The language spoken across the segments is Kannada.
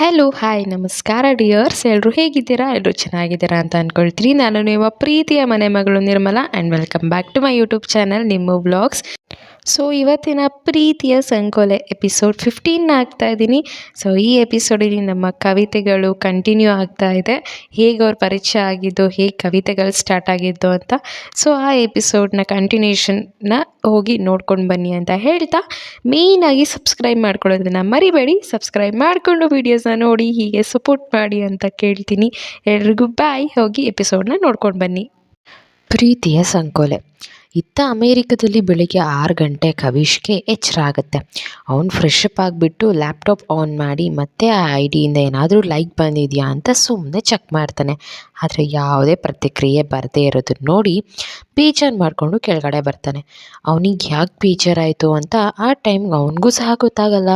ಹಲೋ ಹಾಯ್ ನಮಸ್ಕಾರ ಡಿಯರ್ಸ್ ಎಲ್ಲರೂ ಹೇಗಿದ್ದೀರಾ? ಎಲ್ಲರೂ ಚೆನ್ನಾಗಿದ್ದೀರಾ ಅಂತ ಅಂದ್ಕೊಳ್ತೀನಿ ನಾನು ನಿಮ್ಮ ಪ್ರೀತಿಯ ಮನೆ ಮಗಳು Nirmala and welcome back to my YouTube channel ನಿಮ್ಮ ವ್ಲಾಗ್ಸ್ ಸೊ ಇವತ್ತಿನ ಪ್ರೀತಿಯ ಸಂಕೋಲೆ ಎಪಿಸೋಡ್ ಫಿಫ್ಟೀನ್ ಆಗ್ತಾ ಇದ್ದೀನಿ. ಸೊ ಈ ಎಪಿಸೋಡಲ್ಲಿ ನಮ್ಮ ಕವಿತೆಗಳು ಕಂಟಿನ್ಯೂ ಆಗ್ತಾ ಇದೆ. ಹೇಗೆ ಅವ್ರ ಪರಿಚಯ ಆಗಿದ್ದು, ಹೇಗೆ ಕವಿತೆಗಳು ಸ್ಟಾರ್ಟ್ ಆಗಿದ್ದು ಅಂತ. ಸೊ ಆ ಎಪಿಸೋಡ್ನ ಕಂಟಿನ್ಯೂಷನ್ನ ಹೋಗಿ ನೋಡ್ಕೊಂಡು ಬನ್ನಿ ಅಂತ ಹೇಳ್ತಾ. ಮೇಯ್ನಾಗಿ ಸಬ್ಸ್ಕ್ರೈಬ್ ಮಾಡ್ಕೊಳ್ಳೋದನ್ನ ಮರಿಬೇಡಿ. ಸಬ್ಸ್ಕ್ರೈಬ್ ಮಾಡಿಕೊಂಡು ವೀಡಿಯೋಸ್ನ ನೋಡಿ, ಹೀಗೆ ಸಪೋರ್ಟ್ ಮಾಡಿ ಅಂತ ಕೇಳ್ತೀನಿ. ಎಲ್ರಿಗೂ ಬಾಯ್ ಹೋಗಿ ಎಪಿಸೋಡ್ನ ನೋಡ್ಕೊಂಡು ಬನ್ನಿ. ಪ್ರೀತಿಯ ಸಂಕೋಲೆ. ಇತ್ತ ಅಮೇರಿಕದಲ್ಲಿ ಬೆಳಿಗ್ಗೆ ಆರು ಗಂಟೆ ಕವಿಶ್ಗೆ ಎಚ್ಚರ ಆಗುತ್ತೆ ಅವನು ಫ್ರೆಶ್ ಅಪ್ ಆಗಿಬಿಟ್ಟು ಲ್ಯಾಪ್ಟಾಪ್ ಆನ್ ಮಾಡಿ ಮತ್ತೆ ಆ ಐ ಡಿಯಿಂದ ಏನಾದರೂ ಲೈಕ್ ಬಂದಿದೆಯಾ ಅಂತ ಸುಮ್ಮನೆ ಚೆಕ್ ಮಾಡ್ತಾನೆ. ಆದರೆ ಯಾವುದೇ ಪ್ರತಿಕ್ರಿಯೆ ಬರದೇ ಇರೋದನ್ನ ನೋಡಿ ಬೇಜಾರು ಮಾಡಿಕೊಂಡು ಕೆಳಗಡೆ ಬರ್ತಾನೆ. ಅವನಿಗೆ ಯಾಕೆ ಬೇಜಾರಾಯಿತು ಅಂತ ಆ ಟೈಮ್ಗೆ ಅವನಿಗೂ ಸಹ ಗೊತ್ತಾಗಲ್ಲ.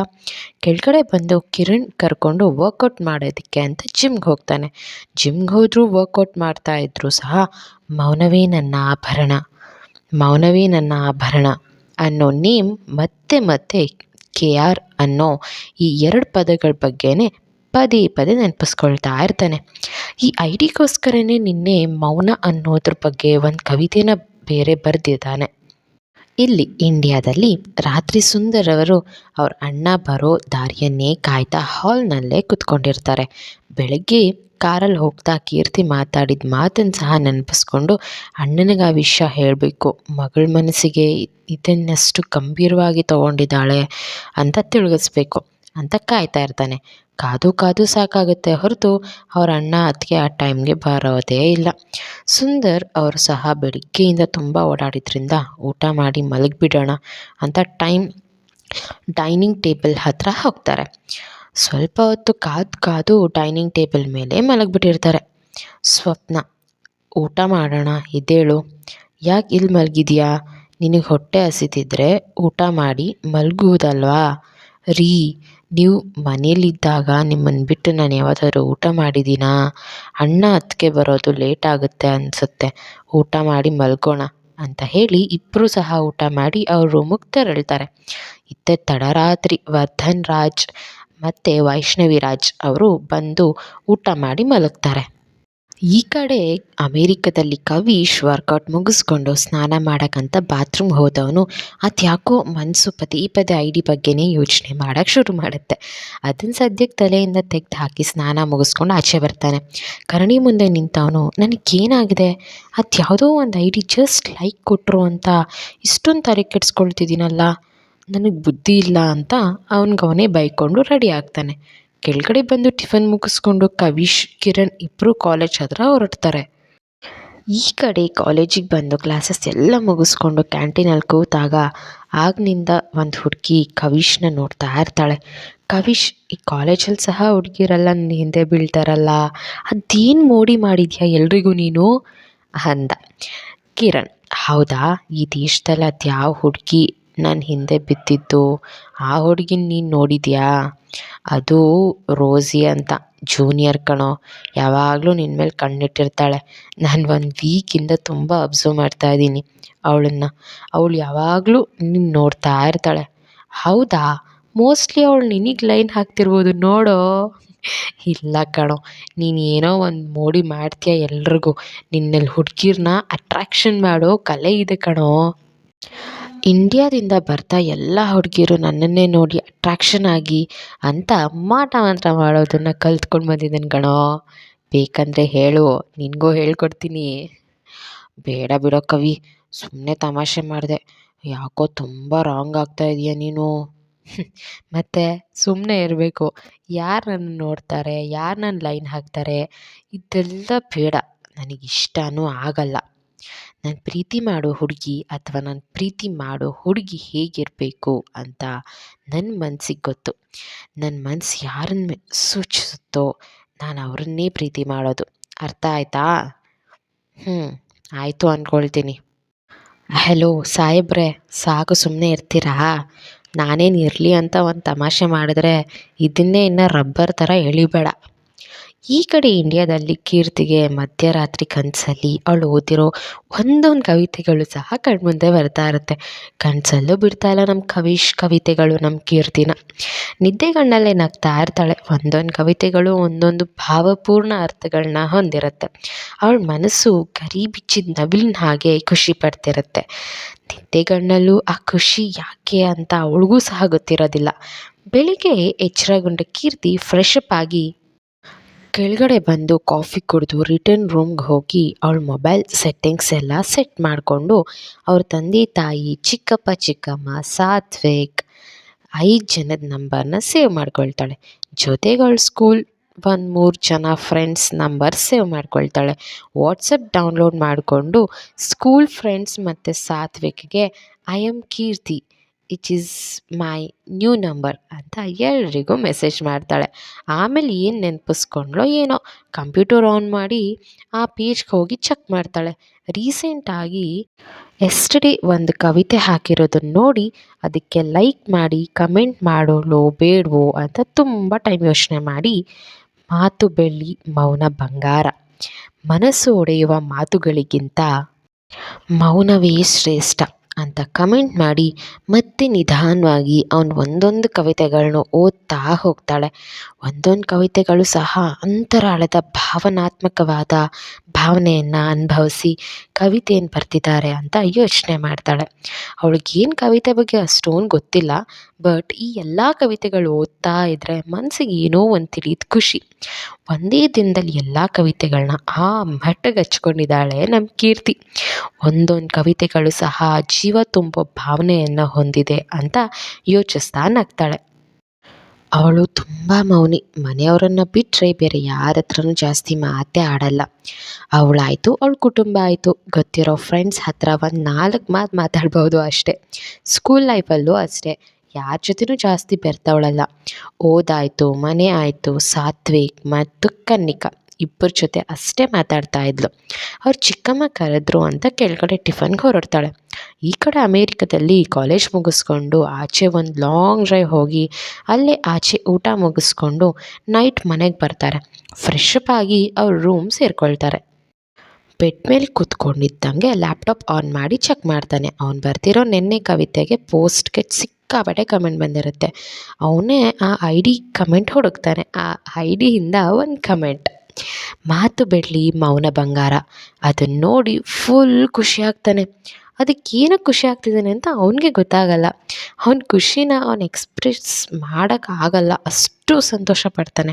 ಕೆಳಗಡೆ ಬಂದು ಕಿರಣ್ ಕರ್ಕೊಂಡು ವರ್ಕೌಟ್ ಮಾಡೋದಕ್ಕೆ ಅಂತ ಜಿಮ್ಗೆ ಹೋಗ್ತಾನೆ. ಜಿಮ್ಗೆ ಹೋದರೂ ವರ್ಕೌಟ್ ಮಾಡ್ತಾ ಇದ್ದರೂ ಸಹ ಮೌನವೇ ನನ್ನ ಆಭರಣ. ಮೌನವೇ ನನ್ನ ಆಭರಣ ಅನ್ನೋ ನೇಮ್ ಮತ್ತೆ ಮತ್ತೆ ಕೆ ಆರ್ ಅನ್ನೋ ಈ ಎರಡು ಪದಗಳ ಬಗ್ಗೆನೇ ಪದೇ ಪದೇ ನೆನಪಿಸ್ಕೊಳ್ತಾ ಇರ್ತಾನೆ. ಈ ಐ ಡಿಗೋಸ್ಕರನೇ ನಿನ್ನೆ ಮೌನ ಅನ್ನೋದ್ರ ಬಗ್ಗೆ ಒಂದು ಕವಿತೆನ ಬೇರೆ ಬರೆದಿದ್ದಾನೆ. ಇಲ್ಲಿ ಇಂಡಿಯಾದಲ್ಲಿ ರಾತ್ರಿ ಸುಂದರವರು ಅವ್ರ ಅಣ್ಣ ಬರೋ ದಾರಿಯನ್ನೇ ಕಾಯ್ತಾ ಹಾಲ್ನಲ್ಲೇ ಕುತ್ಕೊಂಡಿರ್ತಾರೆ. ಬೆಳಗ್ಗೆ ಕಾರಲ್ಲಿ ಹೋಗ್ತಾ ಕೀರ್ತಿ ಮಾತಾಡಿದ ಮಾತನ್ನು ಸಹ ನೆನಪಿಸ್ಕೊಂಡು ಅಣ್ಣನಿಗೆ ಆ ವಿಷಯ ಹೇಳಬೇಕು. ಮಗಳ ಮನಸ್ಸಿಗೆ ಇದನ್ನಷ್ಟು ಗಂಭೀರವಾಗಿ ತಗೊಂಡಿದ್ದಾಳೆ ಅಂತ ತಿಳಿಸ್ಬೇಕು ಅಂತ ಕಾಯ್ತಾ ಇರ್ತಾನೆ. ಕಾದು ಕಾದು ಸಾಕಾಗುತ್ತೆ. ಹೊರತು ಅವ್ರ ಅಣ್ಣ ಅತ್ತಿಗೆ ಆ ಟೈಮ್ಗೆ ಬರೋದೇ ಇಲ್ಲ. ಸುಂದರ್ ಅವರು ಸಹ ಬೆಳಿಗ್ಗೆಯಿಂದ ತುಂಬ ಓಡಾಡಿದ್ರಿಂದ ಊಟ ಮಾಡಿ ಮಲಗಿಬಿಡೋಣ ಅಂತ ಟೈಮ್ ಡೈನಿಂಗ್ ಟೇಬಲ್ ಹತ್ತಿರ ಹೋಗ್ತಾರೆ. ಸ್ವಲ್ಪ ಹೊತ್ತು ಕಾದು ಕಾದು ಡೈನಿಂಗ್ ಟೇಬಲ್ ಮೇಲೆ ಮಲಗಿಬಿಟ್ಟಿರ್ತಾರೆ. ಸ್ವಪ್ನ, ಊಟ ಮಾಡೋಣ ಇದ್ದೇಳು ಯಾಕೆ ಇಲ್ಲಿ ಮಲಗಿದ್ಯಾ? ನಿನಗೆ ಹೊಟ್ಟೆ ಹಸಿತಿದ್ರೆ ಊಟ ಮಾಡಿ ಮಲಗುವುದಲ್ವಾ ರೀ ನೀವು ಮನೇಲಿದ್ದಾಗ ನಿಮ್ಮನ್ನು ಬಿಟ್ಟು ನಾನು ಯಾವತ್ತಾದ್ರೂ ಊಟ ಮಾಡಿದ್ದೀನಾ ಅಣ್ಣ ಅದಕ್ಕೆ ಬರೋದು ಲೇಟ್ ಆಗುತ್ತೆ ಅನಿಸುತ್ತೆ. ಊಟ ಮಾಡಿ ಮಲ್ಗೋಣ ಅಂತ ಹೇಳಿ ಇಬ್ಬರೂ ಸಹ ಊಟ ಮಾಡಿ ಅವ್ರ ರೂಮಿಗೆ ತೆರಳ್ತಾರೆ. ಇತ್ತ ತಡರಾತ್ರಿ ವರ್ಧನ್ ರಾಜ್ ಮತ್ತು ವೈಷ್ಣವಿ ರಾಜ್ ಅವರು ಬಂದು ಊಟ ಮಾಡಿ ಮಲಗ್ತಾರೆ. ಈ ಕಡೆ ಅಮೇರಿಕದಲ್ಲಿ ಕವೀಶ್ ವರ್ಕೌಟ್ ಮುಗಿಸ್ಕೊಂಡು ಸ್ನಾನ ಮಾಡೋಕ್ಕಂತ ಬಾತ್ರೂಮ್ ಹೋದವನು, ಅದು ಯಾಕೋ ಮನಸ್ಸು ಪದೇ ಪದೇ ಐ ಡಿ ಬಗ್ಗೆನೇ ಯೋಚನೆ ಮಾಡೋಕ್ಕೆ ಶುರು ಮಾಡುತ್ತೆ. ಅದನ್ನು ಸದ್ಯಕ್ಕೆ ತಲೆಯಿಂದ ತೆಗೆದು ಹಾಕಿ ಸ್ನಾನ ಮುಗಿಸ್ಕೊಂಡು ಆಚೆ ಬರ್ತಾನೆ. ಕರಣಿ ಮುಂದೆ ನಿಂತವನು, ನನಗೇನಾಗಿದೆ? ಅದು ಯಾವುದೋ ಒಂದು ಐ ಡಿ ಜಸ್ಟ್ ಲೈಕ್ ಕೊಟ್ಟರು ಅಂತ, ಇಷ್ಟೊಂದು ತಲೆ ಕೆಡಿಸ್ಕೊಳ್ತಿದ್ದೀನಲ್ಲ ನನಗೆ ಬುದ್ಧಿ ಇಲ್ಲ ಅಂತ ಅವನಿಗೆ ಅವನೇ ಬೈಕೊಂಡು ರೆಡಿ ಆಗ್ತಾನೆ. ಕೆಳಗಡೆ ಬಂದು ಟಿಫನ್ ಮುಗಿಸ್ಕೊಂಡು ಕವಿಶ್, ಕಿರಣ್ ಇಬ್ಬರು ಕಾಲೇಜ್ ಹತ್ರ ಹೊರಡ್ತಾರೆ. ಈ ಕಡೆ ಕಾಲೇಜಿಗೆ ಬಂದು ಕ್ಲಾಸಸ್ ಎಲ್ಲ ಮುಗಿಸ್ಕೊಂಡು ಕ್ಯಾಂಟೀನಲ್ಲಿ ಕೂತಾಗ ಆಗ್ನಿಂದ ಒಂದು ಹುಡುಗಿ ಕವಿಶ್ನ ನೋಡ್ತಾ ಇರ್ತಾಳೆ. ಕವಿಶ್, ಈ ಕಾಲೇಜಲ್ಲಿ ಸಹ ಹುಡುಗಿರಲ್ಲ ನನ್ನ ಹಿಂದೆ ಬೀಳ್ತಾರಲ್ಲ, ಅದೇನು ಮೋಡಿ ಮಾಡಿದ್ಯಾ ಎಲ್ರಿಗೂ ನೀನು? ಅಂದ. ಕಿರಣ್, ಹೌದಾ, ಈ ದೇಶದಲ್ಲಿ ಅದು ಯಾವ ಹುಡುಗಿ ನನ್ನ ಹಿಂದೆ ಬಿದ್ದಿದ್ದು? ಆ ಹುಡುಗಿನ ನೀನು ನೋಡಿದ್ಯಾ? ಅದು ರೋಸಿ ಅಂತ ಜೂನಿಯರ್ ಕಣೋ, ಯಾವಾಗಲೂ ನಿನ್ನ ಮೇಲೆ ಕಣ್ಣಿಟ್ಟಿರ್ತಾಳೆ. ನಾನು ಒಂದು ವೀಕಿಂದ ತುಂಬ ಅಬ್ಸರ್ವ್ ಮಾಡ್ತಾ ಇದ್ದೀನಿ ಅವಳನ್ನು. ಅವಳು ಯಾವಾಗಲೂ ನಿನ್ನ ನೋಡ್ತಾ ಇರ್ತಾಳೆ. ಹೌದಾ? ಮೋಸ್ಟ್ಲಿ ಅವಳು ನಿನಗೆ ಲೈನ್ ಹಾಕ್ತಿರ್ಬೋದು, ನೋಡೋ. ಇಲ್ಲ ಕಣೋ, ನೀನು ಏನೋ ಒಂದು ಮೋಡಿ ಮಾಡ್ತೀಯ ಎಲ್ರಿಗೂ. ನಿನ್ನಲ್ಲಿ ಹುಡುಗಿರ್ನ ಅಟ್ರಾಕ್ಷನ್ ಮಾಡೋ ಕಲೆ ಇದೆ ಕಣೋ. ಇಂಡ್ಯಾದಿಂದ ಬರ್ತಾ ಎಲ್ಲ ಹುಡುಗಿರು ನನ್ನನ್ನೇ ನೋಡಿ ಅಟ್ರಾಕ್ಷನ್ ಆಗಿ ಅಂತ ಮಾಟ ಮಾತ್ರ ಮಾಡೋದನ್ನು ಕಲ್ತ್ಕೊಂಡು ಬಂದಿದ್ದೀನಿ ಕಣೋ. ಬೇಕಂದರೆ ಹೇಳು, ನಿನಗೂ ಹೇಳ್ಕೊಡ್ತೀನಿ. ಬೇಡ ಬಿಡೋ ಕವಿ ಸುಮ್ಮನೆ ತಮಾಷೆ ಮಾಡಿದೆ. ಯಾಕೋ ತುಂಬ ರಾಂಗ್ ಆಗ್ತಾ ಇದೀಯ ನೀನು. ಮತ್ತು ಸುಮ್ಮನೆ ಇರಬೇಕು. ಯಾರು ನನ್ನ ನೋಡ್ತಾರೆ, ಯಾರು ನನ್ನ ಲೈನ್ ಹಾಕ್ತಾರೆ, ಇದೆಲ್ಲ ಬೇಡ. ನನಗಿಷ್ಟನೂ ಆಗಲ್ಲ. ನಾನು ಪ್ರೀತಿ ಮಾಡೋ ಹುಡುಗಿ ಅಥವಾ ನಾನು ಪ್ರೀತಿ ಮಾಡೋ ಹುಡುಗಿ ಹೇಗಿರಬೇಕು ಅಂತ ನನ್ನ ಮನಸ್ಸಿಗೆ ಗೊತ್ತು. ನನ್ನ ಮನಸ್ಸು ಯಾರನ್ನ ಸೂಚಿಸುತ್ತೋ ನಾನು ಅವರನ್ನೇ ಪ್ರೀತಿ ಮಾಡೋದು. ಅರ್ಥ ಆಯ್ತಾ? ಹ್ಞೂ ಆಯಿತು ಅಂದ್ಕೊಳ್ತೀನಿ ಹಲೋ ಸಾಹೇಬ್ರೆ, ಸಾಕು ಸುಮ್ಮನೆ ಇರ್ತೀರಾ? ನಾನೇನು ಇರಲಿ ಅಂತ ಒಂದು ತಮಾಷೆ ಮಾಡಿದ್ರೆ ಇದನ್ನೇ ಇನ್ನು ರಬ್ಬರ್ ಥರ ಎಳಿಬೇಡ. ಈ ಕಡೆ ಇಂಡಿಯಾದಲ್ಲಿ ಕೀರ್ತಿಗೆ ಮಧ್ಯರಾತ್ರಿ ಕನಸಲ್ಲಿ ಅವಳು ಓದಿರೋ ಒಂದೊಂದು ಕವಿತೆಗಳು ಸಹ ಕಣ್ಮುಂದೆ ಬರ್ತಾ ಇರುತ್ತೆ. ಕನಸಲ್ಲೂ ಬಿಡ್ತಾ ಇಲ್ಲ ನಮ್ಮ ಕವಿಶ್ ಕವಿತೆಗಳು ನಮ್ಮ ಕೀರ್ತಿನ. ನಿದ್ದೆಗಣ್ಣಲ್ಲೇ ನಗ್ತಾ ಇರ್ತಾಳೆ. ಒಂದೊಂದು ಕವಿತೆಗಳು ಒಂದೊಂದು ಭಾವಪೂರ್ಣ ಅರ್ಥಗಳನ್ನ ಹೊಂದಿರುತ್ತೆ. ಅವಳ ಮನಸ್ಸು ಗರಿ ಬಿಚ್ಚಿದ ನವಿಲಿನ ಹಾಗೆ ಖುಷಿ ಪಡ್ತಿರುತ್ತೆ. ನಿದ್ದೆಗಣ್ಣಲ್ಲೂ ಆ ಖುಷಿ ಯಾಕೆ ಅಂತ ಅವಳಿಗೂ ಸಹ ಗೊತ್ತಿರೋದಿಲ್ಲ. ಬೆಳಿಗ್ಗೆ ಎಚ್ಚರಗೊಂಡ ಕೀರ್ತಿ ಫ್ರೆಶ್ ಅಪ್ ಆಗಿ ಕೆಳಗಡೆ ಬಂದು ಕಾಫಿ ಕುಡಿದು ರಿಟರ್ನ್ ರೂಮ್ಗೆ ಹೋಗಿ ಅವಳ ಮೊಬೈಲ್ ಸೆಟ್ಟಿಂಗ್ಸ್ ಎಲ್ಲ ಸೆಟ್ ಮಾಡಿಕೊಂಡು ಅವ್ರ ತಂದೆ ತಾಯಿ, ಚಿಕ್ಕಪ್ಪ, ಚಿಕ್ಕಮ್ಮ, ಸಾತ್ವಿಕ್ ಐದು ಜನದ ನಂಬರ್ನ ಸೇವ್ ಮಾಡ್ಕೊಳ್ತಾಳೆ. ಜೊತೆಗೆ ಅವಳ ಸ್ಕೂಲ್ ಒಂದು ಮೂರು ಜನ ಫ್ರೆಂಡ್ಸ್ ನಂಬರ್ ಸೇವ್ ಮಾಡ್ಕೊಳ್ತಾಳೆ. ವಾಟ್ಸಪ್ ಡೌನ್ಲೋಡ್ ಮಾಡಿಕೊಂಡು ಸ್ಕೂಲ್ ಫ್ರೆಂಡ್ಸ್ ಮತ್ತು ಸಾತ್ವಿಕ್ಗೆ I am Keerthi it is my new number ಅಂತ ಎಲ್ರಿಗೂ ಮೆಸೇಜ್ ಮಾಡ್ತಾಳೆ. ಆಮೇಲೆ ಏನು ನೆನಪಿಸ್ಕೊಂಡ್ಲೋ ಏನೋ ಕಂಪ್ಯೂಟರ್ ಆನ್ ಮಾಡಿ ಆ ಪೇಜ್ಗೆ ಹೋಗಿ ಚೆಕ್ ಮಾಡ್ತಾಳೆ. ರೀಸೆಂಟಾಗಿ ಎಸ್ಟರ್ಡೇ ಒಂದು ಕವಿತೆ ಹಾಕಿರೋದನ್ನ ನೋಡಿ, ಅದಕ್ಕೆ ಲೈಕ್ ಮಾಡಿ ಕಮೆಂಟ್ ಮಾಡೋಳು ಬೇಡವೋ ಅಂತ ತುಂಬ ಟೈಮ್ ಯೋಚನೆ ಮಾಡಿ, ಮಾತು ಬೆಳ್ಳಿ, ಮೌನ ಬಂಗಾರ. ಮನಸ್ಸು ಒಡೆಯುವ ಮಾತುಗಳಿಗಿಂತ ಮೌನವೇ ಶ್ರೇಷ್ಠ. ಅಂತ ಕಮೆಂಟ್ ಮಾಡಿ ಮತ್ತೆ ನಿಧಾನವಾಗಿ ಅವನ ಒಂದೊಂದು ಕವಿತೆಗಳನ್ನೂ ಓದ್ತಾ ಹೋಗ್ತಾಳೆ. ಒಂದೊಂದು ಕವಿತೆಗಳು ಸಹ ಅಂತರಾಳದ ಭಾವನಾತ್ಮಕವಾದ ಭಾವನೆಯನ್ನು ಅನುಭವಿಸಿ ಕವಿತೆಯನ್ನು ಬರ್ತಿದ್ದಾರೆ ಅಂತ ಯೋಚನೆ ಮಾಡ್ತಾಳೆ. ಅವಳಿಗೇನು ಕವಿತೆ ಬಗ್ಗೆ ಅಷ್ಟೊಂದು ಗೊತ್ತಿಲ್ಲ, ಬಟ್ ಈ ಎಲ್ಲ ಕವಿತೆಗಳು ಓದ್ತಾ ಇದ್ದರೆ ಮನಸ್ಸಿಗೆ ಏನೋ ಒಂದು ತಿಳಿದ ಖುಷಿ. ಒಂದೇ ದಿನದಲ್ಲಿ ಎಲ್ಲ ಕವಿತೆಗಳನ್ನ ಆ ಮಟ್ಟಿಗೆ ಹಚ್ಕೊಂಡಿದ್ದಾಳೆ ನಮ್ಮ ಕೀರ್ತಿ. ಒಂದೊಂದು ಕವಿತೆಗಳು ಸಹ ಜೀವ ತುಂಬೋ ಭಾವನೆಯನ್ನು ಹೊಂದಿದೆ ಅಂತ ಯೋಚಿಸ್ತಾ ನಗ್ತಾಳೆ. ಅವಳು ತುಂಬ ಮೌನಿ. ಮನೆಯವರನ್ನು ಬಿಟ್ಟರೆ ಬೇರೆ ಯಾರ ಹತ್ರನೂ ಜಾಸ್ತಿ ಮಾತೇ ಆಡಲ್ಲ. ಅವಳಾಯಿತು, ಅವಳ ಕುಟುಂಬ ಆಯಿತು. ಗೊತ್ತಿರೋ ಫ್ರೆಂಡ್ಸ್ ಹತ್ರ ಒಂದು ನಾಲ್ಕು ಮಾತು ಮಾತಾಡ್ಬೋದು ಅಷ್ಟೇ. ಸ್ಕೂಲ್ ಲೈಫಲ್ಲೂ ಅಷ್ಟೇ. ಯಾರ ಜೊತೆನೂ ಜಾಸ್ತಿ ಬೆರ್ತವಳಲ್ಲ. ಓದಾಯಿತು, ಮನೆ ಆಯಿತು, ಸಾತ್ವಿಕ್ ಮತ್ತು ಕನ್ನಿಕಾ. ಇಬ್ಬರ ಜೊತೆ ಅಷ್ಟೇ ಮಾತಾಡ್ತಾ ಇದ್ಲು. ಅವ್ರ ಚಿಕ್ಕಮ್ಮ ಕರೆದ್ರು ಅಂತ ಕೆಳಗಡೆ ಟಿಫನ್ಗೆ ಹೊರಡ್ತಾಳೆ. ಈ ಕಡೆ ಅಮೇರಿಕದಲ್ಲಿ ಕಾಲೇಜ್ ಮುಗಿಸ್ಕೊಂಡು ಆಚೆ ಒಂದು ಲಾಂಗ್ ಡ್ರೈವ್ ಹೋಗಿ ಅಲ್ಲೇ ಆಚೆ ಊಟ ಮುಗಿಸ್ಕೊಂಡು ನೈಟ್ ಮನೆಗೆ ಬರ್ತಾರೆ. ಫ್ರೆಶ್ ಅಪ್ ಆಗಿ ಅವ್ರ ರೂಮ್ ಸೇರ್ಕೊಳ್ತಾರೆ. ಬೆಡ್ ಮೇಲೆ ಕೂತ್ಕೊಂಡಿದ್ದಂಗೆ ಲ್ಯಾಪ್ಟಾಪ್ ಆನ್ ಮಾಡಿ ಚೆಕ್ ಮಾಡ್ತಾನೆ. ಅವ್ನು ಬರ್ತಿರೋ ನಿನ್ನೆ ಕವಿತೆಗೆ ಪೋಸ್ಟ್ಗೆ ಸಿಕ್ಕಾಪಟ್ಟೆ ಕಮೆಂಟ್ ಬಂದಿರುತ್ತೆ. ಅವನೇ ಆ ಐ ಡಿ ಕಮೆಂಟ್ ಹುಡುಕ್ತಾನೆ. ಆ ಐ ಡಿಯಿಂದ ಒಂದು ಕಮೆಂಟ್. ಮಾತು ಬೆಳ್ಳಿ ಮೌನ ಬಂಗಾರ. ಅದನ್ನು ನೋಡಿ ಫುಲ್ ಖುಷಿ ಆಗ್ತಾನೆ. ಅದಕ್ಕೆ ಏನಕ್ಕೆ ಖುಷಿ ಆಗ್ತಿದ್ದಾನೆ ಅಂತ ಅವನಿಗೆ ಗೊತ್ತಾಗಲ್ಲ. ಅವ್ನ ಖುಷಿನ ಅವನ ಎಕ್ಸ್ಪ್ರೆಸ್ ಮಾಡೋಕ್ಕಾಗಲ್ಲ ಅಷ್ಟು ಸಂತೋಷ ಪಡ್ತಾನೆ.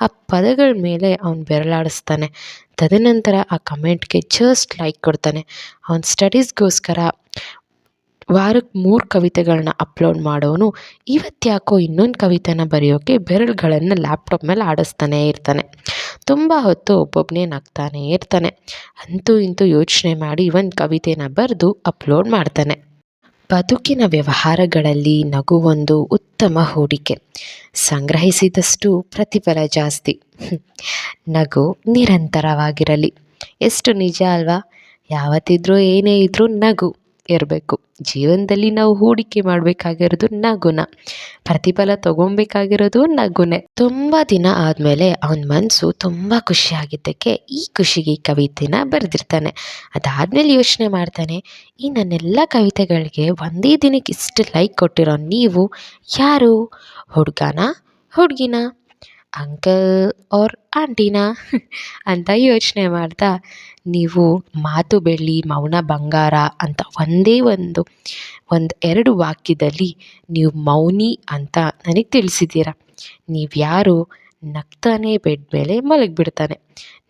ಆ ಪದಗಳ ಮೇಲೆ ಅವನು ಬೆರಳಾಡಿಸ್ತಾನೆ. ತದನಂತರ ಆ ಕಮೆಂಟ್ಗೆ ಜಸ್ಟ್ ಲೈಕ್ ಕೊಡ್ತಾನೆ. ಅವನ ಸ್ಟಡೀಸ್ಗೋಸ್ಕರ ವಾರಕ್ಕೆ ಮೂರು ಕವಿತೆಗಳನ್ನ ಅಪ್ಲೋಡ್ ಮಾಡೋನು ಇವತ್ತು ಯಾಕೋ ಇನ್ನೊಂದು ಕವಿತೆನ ಬರೆಯೋಕ್ಕೆ ಬೆರಳುಗಳನ್ನು ಲ್ಯಾಪ್ಟಾಪ್ ಮೇಲೆ ಆಡಿಸ್ತಾನೇ ಇರ್ತಾನೆ. ತುಂಬ ಹೊತ್ತು ಒಬ್ಬೊಬ್ಬನೇ ನಗ್ತಾನೆ ಇರ್ತಾನೆ. ಅಂತೂ ಇಂತೂ ಯೋಚನೆ ಮಾಡಿ ಒಂದು ಕವಿತೆನ ಬರೆದು ಅಪ್ಲೋಡ್ ಮಾಡ್ತಾನೆ. ಬದುಕಿನ ವ್ಯವಹಾರಗಳಲ್ಲಿ ನಗು ಒಂದು ಉತ್ತಮ ಹೂಡಿಕೆ. ಸಂಗ್ರಹಿಸಿದಷ್ಟು ಪ್ರತಿಫಲ ಜಾಸ್ತಿ. ನಗು ನಿರಂತರವಾಗಿರಲಿ. ಎಷ್ಟು ನಿಜ ಅಲ್ವಾ? ಯಾವತ್ತಿದ್ರೂ ಏನೇ ಇದ್ದರೂ ನಗು. ಇರಬೇಕು. ಜೀವನದಲ್ಲಿ ನಾವು ಹೂಡಿಕೆ ಮಾಡಬೇಕಾಗಿರೋದು ನಗುನ. ಪ್ರತಿಫಲ ತೊಗೊಬೇಕಾಗಿರೋದು ನಗುನೆ. ತುಂಬ ದಿನ ಆದಮೇಲೆ ಅವನ ಮನಸ್ಸು ತುಂಬ ಖುಷಿಯಾಗಿದ್ದಕ್ಕೆ ಈ ಖುಷಿಗೆ ಕವಿತೆನ ಬರೆದಿರ್ತಾನೆ. ಅದಾದಮೇಲೆ ಯೋಚನೆ ಮಾಡ್ತಾನೆ, ಈ ನನ್ನೆಲ್ಲ ಕವಿತೆಗಳಿಗೆ ಒಂದೇ ದಿನಕ್ಕೆ ಇಷ್ಟು ಲೈಕ್ ಕೊಟ್ಟಿರೋ ನೀವು ಯಾರು? ಹುಡುಗನ? ಹುಡುಗಿನ? ಅಂಕಲ್ ಆರ್ ಆಂಟಿನಾ ಅಂತ ಯೋಚನೆ ಮಾಡ್ತಾ ನೀವು ಮಾತು ಬೆಳ್ಳಿ, ಮೌನ ಬಂಗಾರ ಅಂತ ಒಂದೇ ಒಂದು ಒಂದು ಎರಡು ವಾಕ್ಯದಲ್ಲಿ ನೀವು ಮೌನಿ ಅಂತ ನನಗೆ ತಿಳಿಸಿದ್ದೀರ. ನೀವು ಯಾರು? ನಗ್ತಾನೆ ಬೆಡ್ ಮೇಲೆ ಮಲಗಿಬಿಡ್ತಾನೆ.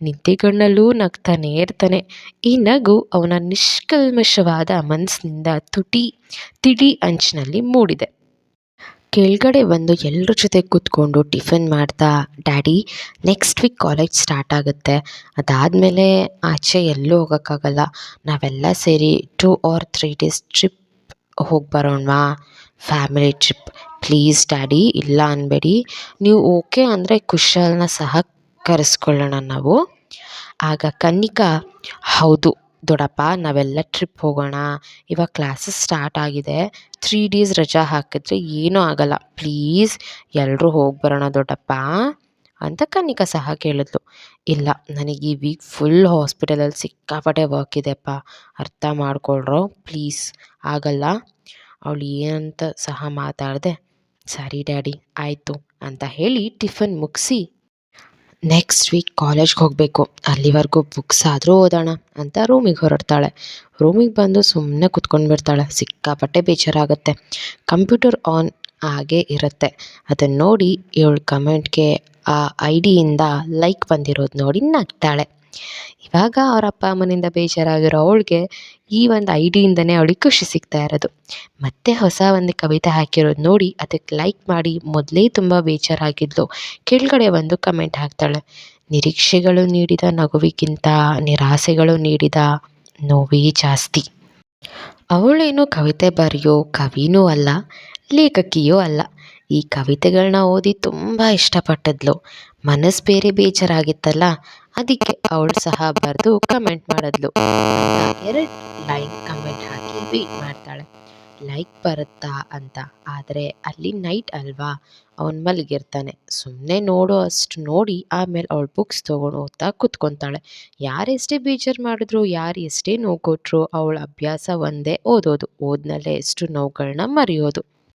ನಿದ್ದೆಗಣ್ಣಲ್ಲೂ ನಗ್ತಾನೆ ಇರ್ತಾನೆ. ಈ ನಗು ಅವನ ನಿಷ್ಕಲ್ಮಶವಾದ ಮನಸ್ಸಿನಿಂದ ತುಟಿ, ತಿಡಿ ಅಂಚಿನಲ್ಲಿ ಮೂಡಿದೆ. ಕೆಳಗಡೆ ಬಂದು ಎಲ್ಲರ ಜೊತೆ ಕೂತ್ಕೊಂಡು ಟಿಫನ್ ಮಾಡ್ತಾ, daddy next week college start ಆಗುತ್ತೆ. ಅದಾದಮೇಲೆ ಆಚೆ ಎಲ್ಲೂ ಹೋಗೋಕ್ಕಾಗಲ್ಲ. ನಾವೆಲ್ಲ ಸೇರಿ two or three days trip ಹೋಗಿ ಬರೋಣವಾ? ಫ್ಯಾಮಿಲಿ ಟ್ರಿಪ್ ಪ್ಲೀಸ್ ಡ್ಯಾಡಿ, ಇಲ್ಲ ಅನ್ಬೇಡಿ. ನೀವು ಓಕೆ ಅಂದರೆ ಕುಶಲ್ನ ಸಹ ಕರೆಸ್ಕೊಳ್ಳೋಣ ನಾವು. ಆಗ ಕನ್ನಿಕಾ, ಹೌದು ದೊಡಪ್ಪ, ನಾವೆಲ್ಲ ಟ್ರಿಪ್ ಹೋಗೋಣ. ಇವಾಗ ಕ್ಲಾಸಸ್ ಸ್ಟಾರ್ಟ್ ಆಗಿದೆ. ತ್ರೀ ಡೇಸ್ ರಜಾ ಹಾಕಿದ್ರೆ ಏನೂ ಆಗಲ್ಲ. ಪ್ಲೀಸ್ ಎಲ್ಲರೂ ಹೋಗಿ ಬರೋಣ ದೊಡ್ಡಪ್ಪ ಅಂತ ಕನ್ನಿಕಾ ಸಹ ಕೇಳಿದ್ಲು. ಇಲ್ಲ, ನನಗೆ ಈ ವೀಕ್ ಫುಲ್ ಹಾಸ್ಪಿಟಲಲ್ಲಿ ಸಿಕ್ಕಾಪಟ್ಟೆ ವರ್ಕ್ ಇದೆಪ್ಪ. ಅರ್ಥ ಮಾಡ್ಕೊಳ್ರೋ ಪ್ಲೀಸ್ ಆಗಲ್ಲ. ಅವಳು ಏನಂತ ಸಹ ಮಾತಾಡಿದೆ, ಸರಿ ಡ್ಯಾಡಿ, ಆಯಿತು ಅಂತ ಹೇಳಿ ಟಿಫನ್ ಮುಗಿಸಿ ನೆಕ್ಸ್ಟ್ ವೀಕ್ ಕಾಲೇಜ್ಗೆ ಹೋಗಬೇಕು. ಅಲ್ಲಿವರೆಗೂ ಬುಕ್ಸ್ ಆದರೂ ಓದೋಣ ಅಂತ ರೂಮಿಗೆ ಹೊರಡ್ತಾಳೆ. ರೂಮಿಗೆ ಬಂದು ಸುಮ್ಮನೆ ಕುತ್ಕೊಂಡ್ಬಿಡ್ತಾಳೆ ಸಿಕ್ಕಾಪಟ್ಟೆ ಬೇಜಾರಾಗುತ್ತೆ. ಕಂಪ್ಯೂಟರ್ ಆನ್ ಆಗೇ ಇರುತ್ತೆ. ಅದನ್ನು ನೋಡಿ ಇವಳು ಕಮೆಂಟ್ಗೆ ಆ ಐ ಡಿಯಿಂದ ಲೈಕ್ ಬಂದಿರೋದು ನೋಡಿ ನಗ್ತಾಳೆ. ಇವಾಗ ಅವ್ರ ಅಪ್ಪ ಅಮ್ಮನಿಂದ ಬೇಜಾರಾಗಿರೋ ಅವಳಿಗೆ ಈ ಒಂದು ಐಡಿಯಿಂದನೇ ಡಿಯಿಂದನೇ ಅವಳಿಗೆ ಖುಷಿ ಸಿಗ್ತಾ ಇರೋದು. ಮತ್ತೆ ಹೊಸ ಒಂದು ಕವಿತೆ ಹಾಕಿರೋದು ನೋಡಿ ಅದಕ್ಕೆ ಲೈಕ್ ಮಾಡಿ ಮೊದಲೇ ತುಂಬ ಬೇಜಾರಾಗಿದ್ಲು. ಕೆಳಗಡೆ ಒಂದು ಕಮೆಂಟ್ ಹಾಕ್ತಾಳೆ, ನಿರೀಕ್ಷೆಗಳು ನೀಡಿದ ನಗುವಿಗಿಂತ ನಿರಾಸೆಗಳು ನೀಡಿದ ನೋವೇ ಜಾಸ್ತಿ. ಅವಳೇನು ಕವಿತೆ ಬರೆಯೋ ಕವಿನೂ ಅಲ್ಲ, ಲೇಖಕಿಯೂ ಅಲ್ಲ. ಈ ಕವಿತೆಗಳನ್ನ ಓದಿ ತುಂಬ ಇಷ್ಟಪಟ್ಟಿದ್ಲು. ಮನಸ್ಸು ಬೇರೆ ಬೇಜಾರಾಗಿತ್ತಲ್ಲ ಅದಕ್ಕೆ ಅವಳು ಸಹ ಬರೆದು ಕಮೆಂಟ್ ಮಾಡಿದ್ಲು. ಎರಡು ಲೈನ್ ಕಮೆಂಟ್ ಹಾಕಿ ವೇಟ್ ಮಾಡ್ತಾಳೆ. ಲೈಕ್ ಬರುತ್ತಾ ಅಂತ. ಆದರೆ ಅಲ್ಲಿ ನೈಟ್ ಅಲ್ವಾ? ಅವನು ಮಲಗಿರ್ತಾನೆ. ಸುಮ್ಮನೆ ನೋಡೋ ಅಷ್ಟು ನೋಡಿ ಆಮೇಲೆ ಅವಳು ಬುಕ್ಸ್ ತೊಗೊಂಡು ಓದ್ತಾ ಕೂತ್ಕೊತಾಳೆ. ಯಾರೆಷ್ಟೇ ಬೇಜಾರು ಮಾಡಿದ್ರು, ಯಾರು ಎಷ್ಟೇ ನೋವು ಕೊಟ್ಟರು ಅವಳ ಅಭ್ಯಾಸ ಒಂದೇ ಓದೋದು. ಓದ್ನಲ್ಲೇ ಎಷ್ಟು ನೋವುಗಳನ್ನ ಮರೆಯೋದು.